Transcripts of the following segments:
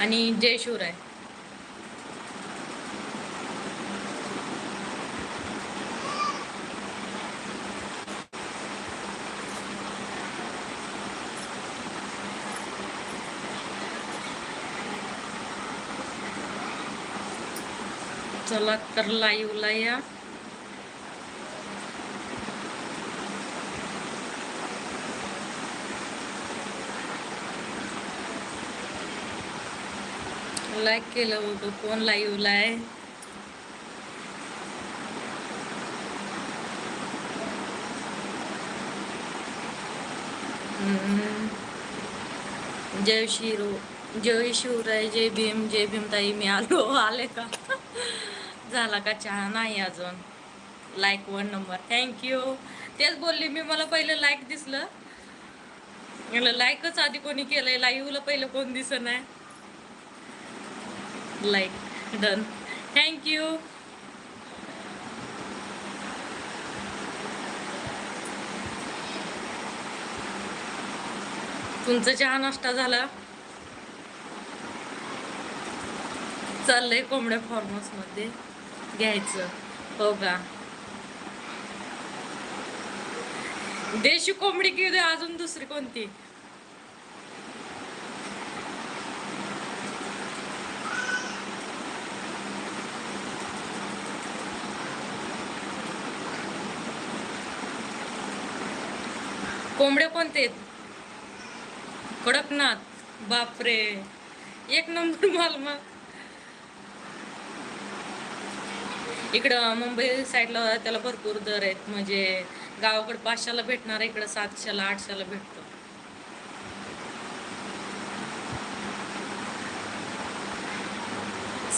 आणि जय शिवराय चला तर लाईव्हला या. लाईक केलं होतं कोण लाईव्हला आहे जय शिरो जय शिवराय जय भीम जय भीम ताई मी आलो आले का? झाला का चहा? नाही अजून. लाईक वन नंबर थँक्यू तेच बोलली मी मला पहिलं लाईक दिसलं. लाईकच आधी कोणी केलंय लाईव्हला पहिलं कोण दिसत नाही. लाईक डन थँक्यू तुमचा चहा नाश्ता झाला? चाललंय कोंबड्या फॉर्मर्समध्ये. घ्यायचं. हो का? देशी कोंबडी घेऊ दे अजून दुसरी कोणती? कोंबड्या कोणते आहेत? कडकनाथ बापरे. एक नंबर माल मग. इकडं मुंबई साईडला त्याला भरपूर दर आहेत. म्हणजे गावाकडे पाचशेला भेटणार इकडं सातशेला आठशेला भेटतो.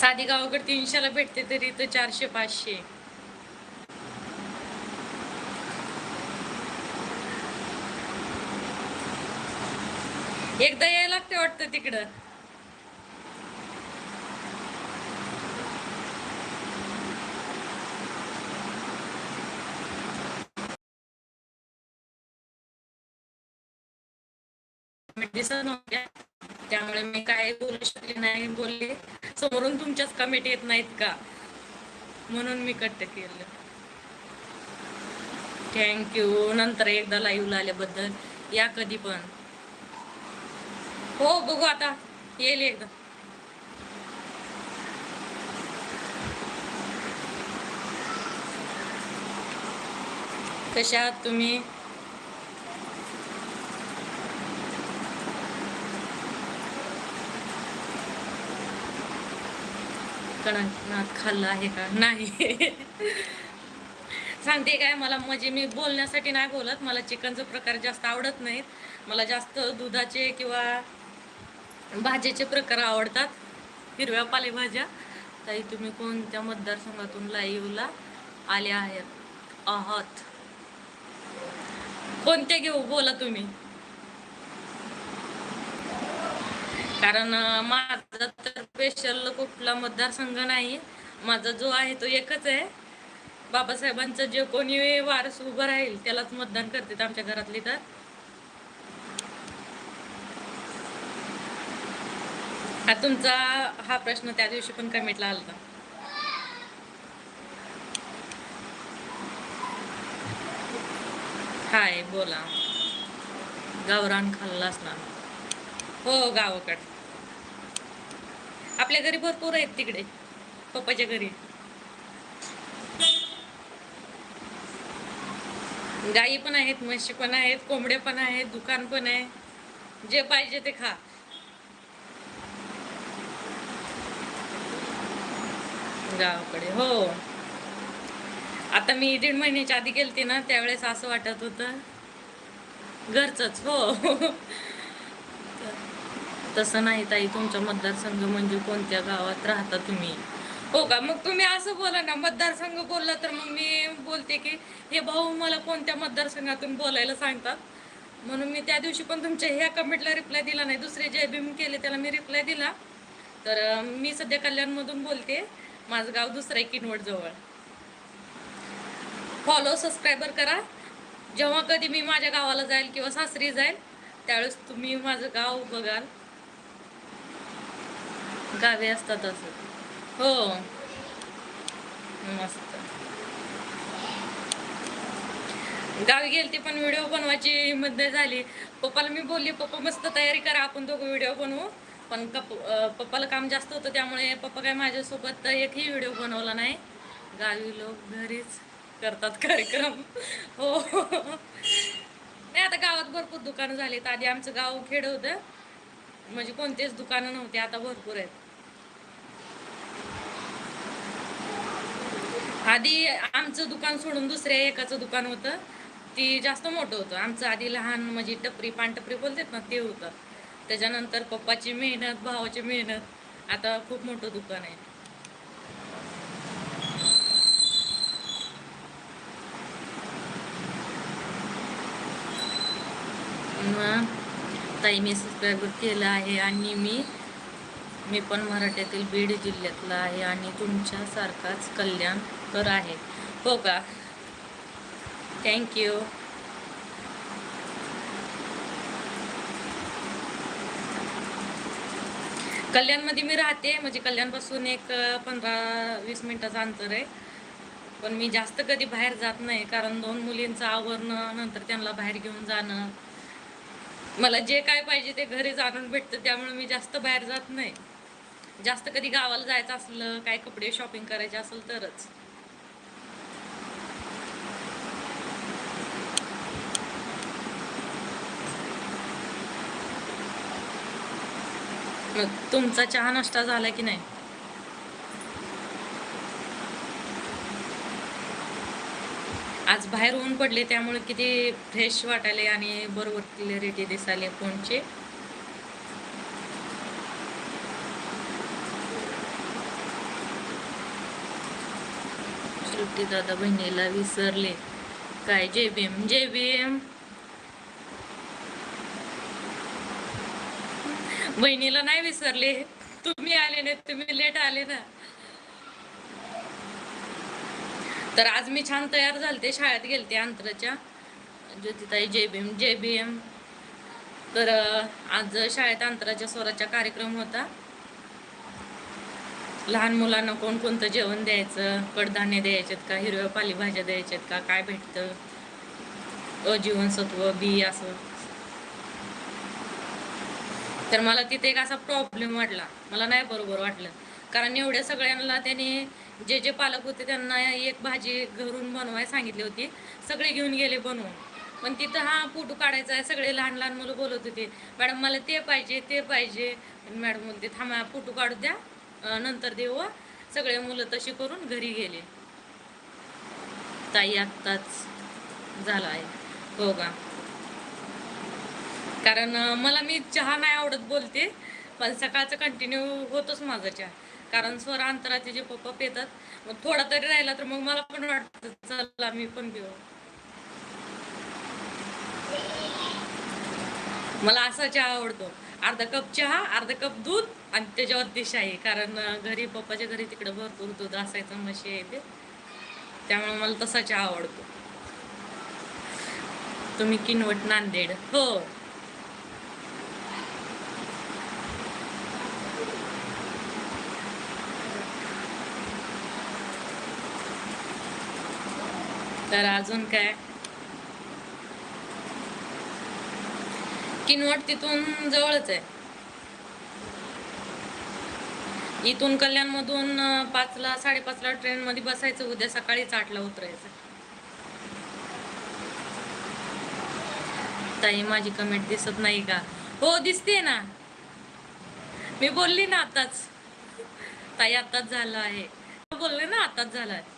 साधी गावाकडे तीनशेला भेटते तरी इथं चारशे पाचशे. एकदा यायला लागते वाटतं तिकडं. दिसत नव्हत्या त्यामुळे मी काय बोलू शकले नाही बोलले. समोरून तुमच्याच कमेंट येत नाहीत का? म्हणून मी कट केलं. थँक्यू नंतर एकदा लाईव्ह आल्याबद्दल. या कधी पण. हो बघू आता. येईल एकदा. कशा आहात तुम्ही? कणकनाथ खाल्लं आहे का? नाही. सांगते काय मला म्हणजे मी बोलण्यासाठी नाही बोलत. मला चिकनचे प्रकार जास्त आवडत नाहीत. मला जास्त दुधाचे किंवा भाज्याचे प्रकार आवडतात. हिरव्या पालेभाज्या ताई तुम्ही कोणत्या मतदारसंघातून लाईव्हला आले आहेत? आहात. कोणत्या घेऊ? बोला तुम्ही. कारण माझा तर स्पेशल कुठला मतदारसंघ नाही. माझा जो आहे तो एकच आहे. बाबासाहेबांचं जे कोणी वारस उभं राहील त्यालाच मतदान करतात आमच्या घरातली तर. हा तुमचा हा प्रश्न त्या दिवशी पण कमेंटला होता. हाय बोला. गावरान खाल्ला असणार हो गावाकड. आपल्या घरी भरपूर आहेत तिकडे पप्पाच्या घरी. गाई पण आहेत म्हशी पण आहेत कोंबड्या पण आहेत दुकान पण आहे. जे पाहिजे ते खा. गावाकडे हो. आता मी दीड महिन्याच्या आधी गेलते ना त्यावेळेस असं वाटत होतं. घरचंच हो. तसं नाही ताई तुमचा मतदारसंघ म्हणजे कोणत्या गावात राहता तुम्ही? हो का? मग तुम्ही असं बोला ना मतदारसंघ बोलला तर मग मी बोलते की हे भाऊ मला कोणत्या मतदारसंघातून बोलायला सांगतात? म्हणून मी त्या दिवशी पण तुमच्या ह्या कमेंटला रिप्लाय दिला नाही. दुसरे जे भीम केले त्याला मी रिप्लाय दिला. तर मी सध्या कल्याणमधून बोलते. माझं गाव दुसरं आहे किनवट जवळ. फॉलो सबस्क्रायबर करा. जेव्हा कधी मी माझ्या गावाला जाईल किंवा सासरी जाईल त्यावेळेस तुम्ही माझं गाव बघाल. गावे असतात असं. हो. मस्त. गावी गेलती पण व्हिडिओ बनवायची हिंमत नाही झाली. पप्पाला मी बोलली पप्पा मस्त तयारी करा आपण दोघं व्हिडिओ बनवू. पण कप पप्पाला काम जास्त होतं त्यामुळे पप्पा काय माझ्यासोबत एकही व्हिडिओ बनवला नाही. गावी लोक घरीच करतात कार्यक्रम. हो. नाही आता गावात भरपूर दुकानं झालीत. आधी आमचं गाव खेड होतं. म्हणजे कोणतेच दुकानं नव्हते आता भरपूर आहेत. आधी आमचं दुकान सोडून दुसऱ्या एकाचं दुकान होतं. ती जास्त मोठं होतं. आमचं आधी लहान म्हणजे टपरी पानटपरी बोलतात ना ते होतं. त्याच्यानंतर पप्पाची मेहनत भावाची मेहनत. आता खूप मोठं दुकान आहे. मग ताई मी सबस्क्राईबर केलं आहे आणि मी मी पण मराठ्यातील बीड जिल्ह्यातला आहे आणि तुमच्यासारखाच कल्याणकर आहे. हो का? थँक्यू कल्याणमध्ये मी राहते म्हणजे कल्याणपासून एक पंधरा वीस मिनिटाचं अंतर आहे. पण मी जास्त कधी बाहेर जात नाही कारण दोन मुलींचं आवरणं नंतर त्यांना बाहेर घेऊन जाणं. मला जे काय पाहिजे ते घरीच आणून भेटतं त्यामुळे मी जास्त बाहेर जात नाही. जास्त कधी गावाला जायचं असलं काय कपडे शॉपिंग करायचे असेल तरच. तुमचा चहा नाश्ता झाला की नाही? आज बाहेर ऊन पडले त्यामुळे किती फ्रेश वाटायले आणि बरोबर क्लिअरिटी दिसायले फोनचे. शेवटी दादा बहिणीला विसरले. काय जे भीम जे भीम बहिणीला नाही विसरले. तुम्ही आले नाही तुम्ही लेट आले ना. तर आज मी छान तयार झालते शाळेत गेलते अंतराच्या. ज्योतिताई जय भीम बी एम तर आज शाळेत अंतराच्या स्वराचा कार्यक्रम होता. लहान मुलांना कोण कोणतं जेवण द्यायचं कडधान्य द्यायचेत का हिरव्या पालेभाज्या द्यायच्यात का काय भेटतं? अजीवनसत्व बी असं. तर मला तिथे एक असा प्रॉब्लेम वाटला. मला नाही बरोबर वाटलं. कारण एवढ्या सगळ्यांना त्याने जे जे पालक होते त्यांना एक भाजी घरून बनवायला सांगितली होती. सगळे घेऊन गेले बनवून. पण तिथं हा फोटो काढायचा आहे. सगळे लहान लहान मुलं बोलत होते. मॅडम मला ते पाहिजे ते पाहिजे. मॅडम बोलते थांबा फोटो काढू द्या. नंतर देऊ. सगळे मुलं तशी करून घरी गेले. ताई आत्ताच झाला आहे. हो का? कारण मला मी चहा नाही आवडत बोलते पण सकाळचं कंटिन्यू होतोच माझा चहा. कारण स्वर अंतराचे जे पप्पा पितात मग थोडा तरी राहिला तर मग मला पण वाटतं चला मी पण पिऊ. मला असा चहा आवडतो. अर्धा कप चहा अर्धा कप दूध आणि त्याच्यावरती शाही. कारण घरी पप्पाच्या घरी तिकडे भरपूर दूध असायचं म्हशी आहे ते त्यामुळे मला तसा चहा आवडतो. तुम्ही किनवट नांदेड. हो. तर अजून काय? किनवट तिथून जवळच आहे. इथून कल्याणमधून अं, पाचला साडेपाचला ट्रेन मध्ये बसायचं उद्या सकाळीच आठला उतरायचं. ताई माझी कमेंट दिसत नाही का? हो दिसते ना. मी बोलली ना आताच. ताई आताच झालं आहे. बोलले ना आताच झालं आहे.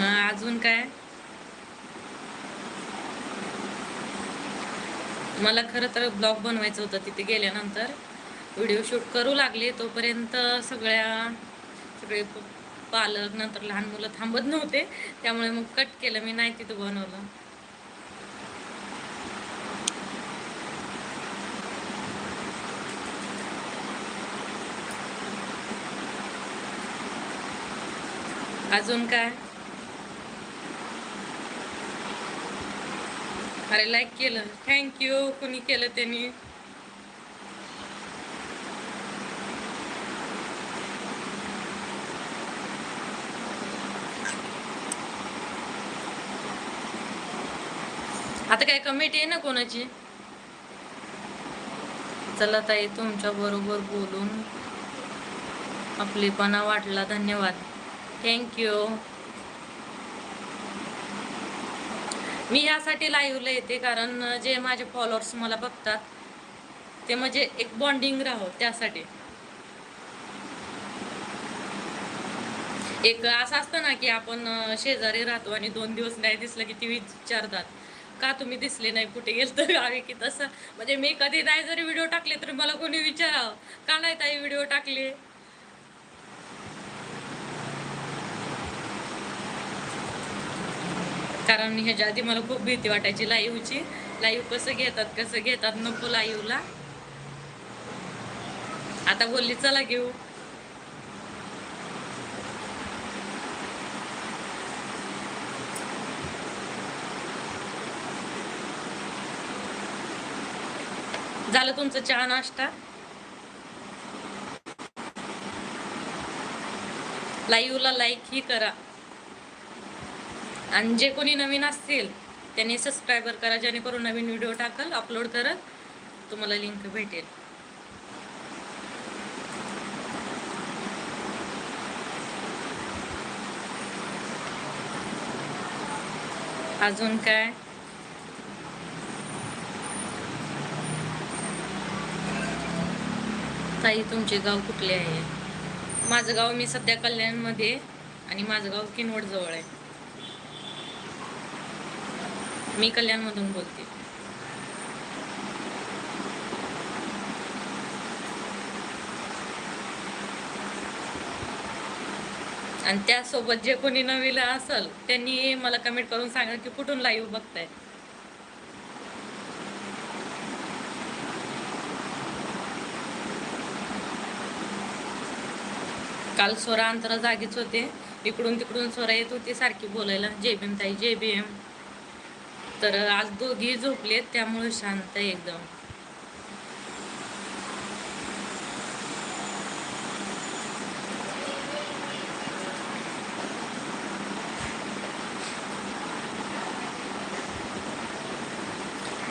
अजून काय? मला खरं तर ब्लॉग बनवायचं होतं तिथे गेल्यानंतर. व्हिडिओ शूट करू लागले तोपर्यंत सगळ्या सगळे पालक नंतर लहान मुलं थांबत नव्हते. त्यामुळे मग कट केलं मी नाही तिथं बनवलं. अजून काय? अरे लाईक केलं. थँक्यू कुणी केलं त्यांनी? आता काय कमेंट आहे ना कोणाची? चला ताई तुमच्या बरोबर बोलून आपलेपणा वाटला. धन्यवाद. थँक्यू मी यासाठी लाईव्हला येते कारण जे माझे फॉलोअर्स मला बघतात ते म्हणजे एक बॉन्डिंग राहो त्यासाठी. एक असं असतं ना की आपण शेजारी राहतो आणि दोन दिवस नाही दिसलं की ती विचारतात का तुम्ही दिसले नाही? कुठे गेल तर गावी की तसं? म्हणजे मी कधी नाही जरी व्हिडिओ टाकले तरी मला कोणी विचारावं का नाही ताई व्हिडिओ टाकले? कारण ह्याच्या आधी मला खूप भीती वाटायची लाईव्हची लाईव्ह कसं घेतात कसं घेतात नको लाईव्हला आता बोलली चला घेऊ. झालं तुमचं चहा नाश्ता? लाईव्हला लाईक ही करा. आणि जे कोणी नवीन असतील त्यांनी सबस्क्रायबर करा जेणेकरून नवीन व्हिडिओ टाकल अपलोड करत तुम्हाला लिंक भेटेल. अजून काय? ताई तुमचे गाव कुठले आहे? माझं गाव मी सध्या कल्याणमध्ये आहे आणि माझं गाव किनवडजवळ आहे. मी कल्याणमधून बोलते. आणि त्यासोबत जे कोणी नवीन असेल त्यांनी मला कमेंट करून सांगा की कुठून लाईव्ह बघताय? काल स्वरा अंतरा जागीच होते. इकडून तिकडून स्वरा येत होती सारखी बोलायला. जय एम ताई जय एम तर आज दोघी झोपलेत त्यामुळे शांत आहे एकदम.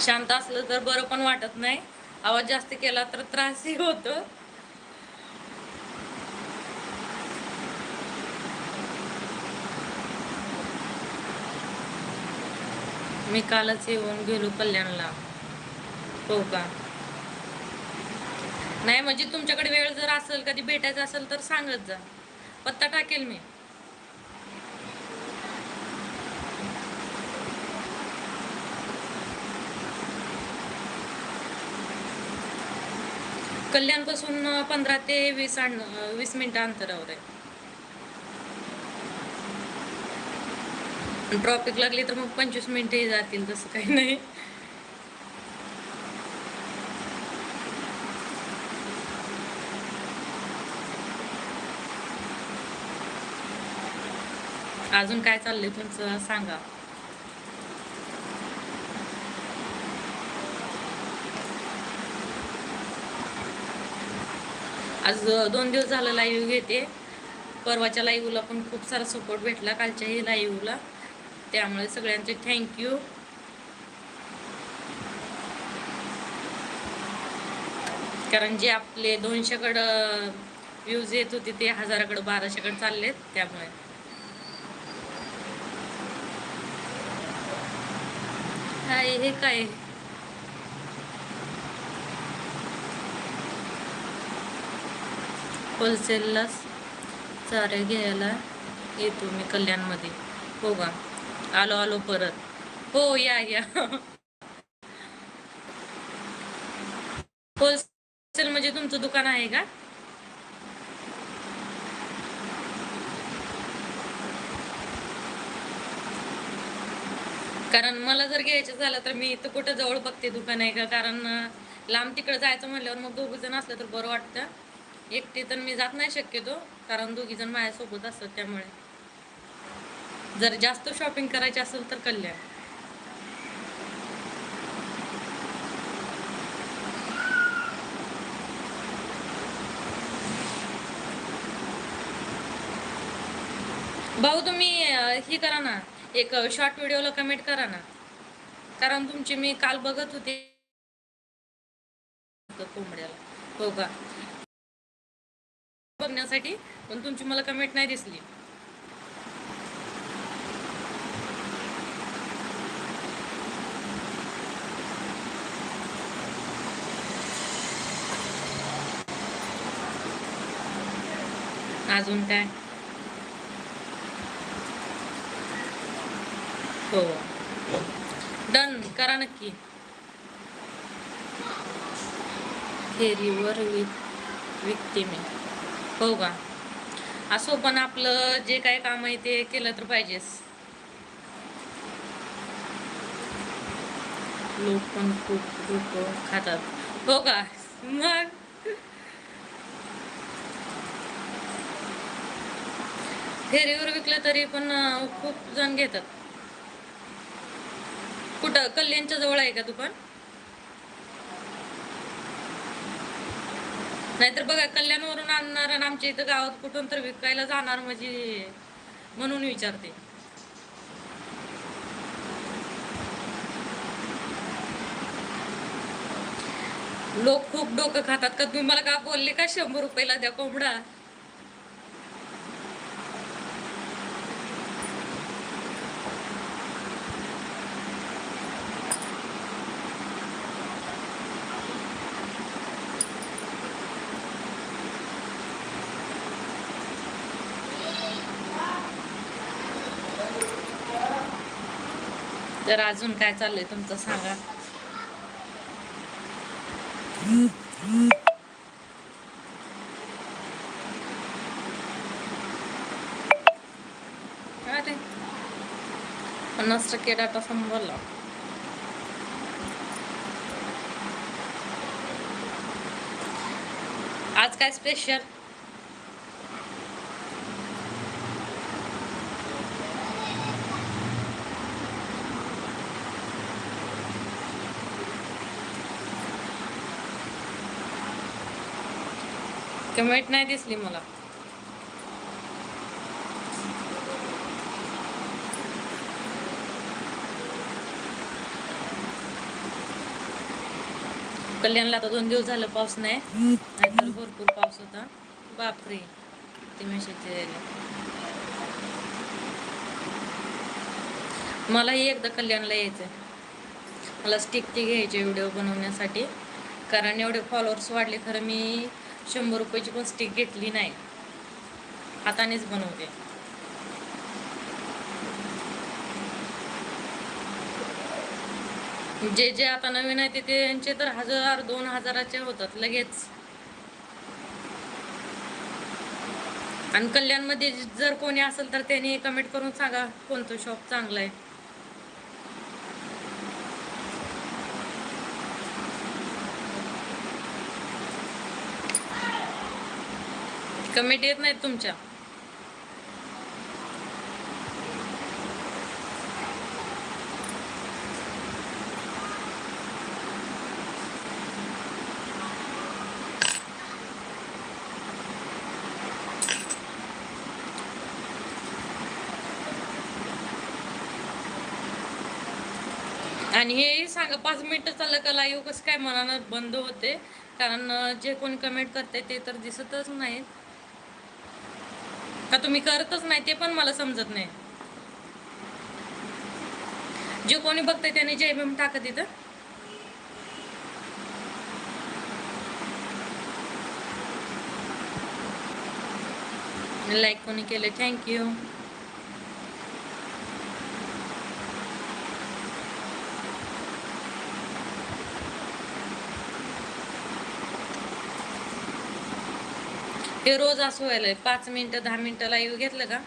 शांत असलं तर बरं पण वाटत नाही. आवाज जास्त केला तर त्रासही होतो. मी कालच येऊन गेलो कल्याणला. हो का? नाही म्हणजे तुमच्याकडे वेळ जर असेल कधी भेटायचं असेल तर सांगत जा. पत्ता टाकेल मी. कल्याणपासून पंधरा ते वीस आण वीस मिनटं अंतरावर आहे. ट्रॉफिक लागली तर मग पंचवीस मिनिटंही जातील तसं काही नाही. अजून काय चाललंय तुमचं? सांगा. आज दोन दिवस झालं लाईव्ह घेते. परवाच्या लाईव्हला पण खूप सारा सपोर्ट भेटला कालच्याही लाईव्हला त्यामुळे सगळ्यांचे थँक्यू कारण जे आपले दोनशेकडं व्ह्यूज येत होते ते हजाराकडं बाराशेकडे चाललेत त्यामुळे. हाय हे काय? होलसेललाच चारे घ्यायला येतो मी कल्याणमध्ये. हो का आलो आलो परत. हो या या. होलसेल म्हणजे तुमचं दुकान आहे का? कारण मला जर घ्यायचं झालं तर मी इथं कुठं जवळ बघते दुकान आहे का? कारण लांब तिकडं जायचं म्हणल्यावर मग दोघी जण असलं तर बरं वाटतं. एकटी तर मी जात नाही शक्यतो कारण दोघी जण माझ्यासोबत असतात त्यामुळे. जर जास्त शॉपिंग करायची असेल तर कल्याण. भाऊ तुम्ही ही करा ना. एक शॉर्ट व्हिडिओला कमेंट करा ना. कारण तुमची मी काल बघत होते. कोंबड्याला. हो का? बघण्यासाठी पण तुमची मला कमेंट नाही दिसली. अजून काय? हो. डन करा नक्की. फेरीवर विक विकते मी हो का? असो पण आपलं जे काय काम आहे ते केलं तर पाहिजेच. लोक पण खूप लोक खातात. हो का? मग फेरीवर विकलं तरी पण खूप जण घेतात. कुठं? कल्याणच्या जवळ आहे का दुकान? नाहीतर बघा कल्याणवरून आणणार आणि आमच्या इथं गावात कुठून तर विकायला जाणार म्हणजे म्हणून विचारते. लोक खूप डोकं खातात का? तुम्ही मला का बोलले का? शंभर रुपयाला द्या कोंबडा. तर अजून काय चाललंय तुमचं सांगा. काय पन्नास टक्के डाटा संपवला आज काय स्पेशल कमेंट नाही दिसली मला. कल्याणला आता दोन दिवस झालं पाऊस नाही. नाहीतर भरपूर पाऊस होता. बापरे ते मेसेज मलाही एकदा कल्याणला यायचं मला स्टिक ती घ्यायची व्हिडिओ बनवण्यासाठी. कारण एवढे फॉलोअर्स वाढले खरं मी शंभर रुपयाची पण स्टिक घेतली नाही. हातानेच बनवते. जे जे आता नवीन आहे ते त्यांचे तर हजार दोन हजाराचे होतात लगेच. आणि कल्याणमध्ये जर कोणी असेल तर त्यांनी कमेंट करून सांगा कोणतं शॉप चांगलं आहे. कमेंट येत नाहीत तुमच्या. आणि हे सांगा पाच मिनिटं चाललं का लाईव्ह कसं काय मनानं बंद होते? कारण जे कोण कमेंट करते ते तर दिसतच नाहीत. का तुम्ही करतच नाही ते पण मला समजत नाही. जे कोणी बघतंय त्याने जय भीम टाकत तिथं लाईक कोणी केलं थँक्यू हे रोज असं व्हायलंय पाच मिनिटं दहा मिनटं लाईव्ह घेतलं का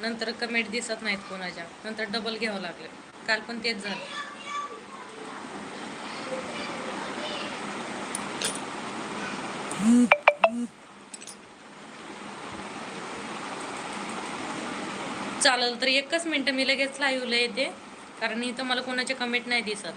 नंतर कमेंट दिसत नाहीत कोणाच्या. नंतर डबल घ्यावं लागलं. काल पण तेच झालं. चालेल तर एकच मिनटं मी लगेच लाईव्हला येते कारण इथं मला कोणाचे कमेंट नाही दिसत.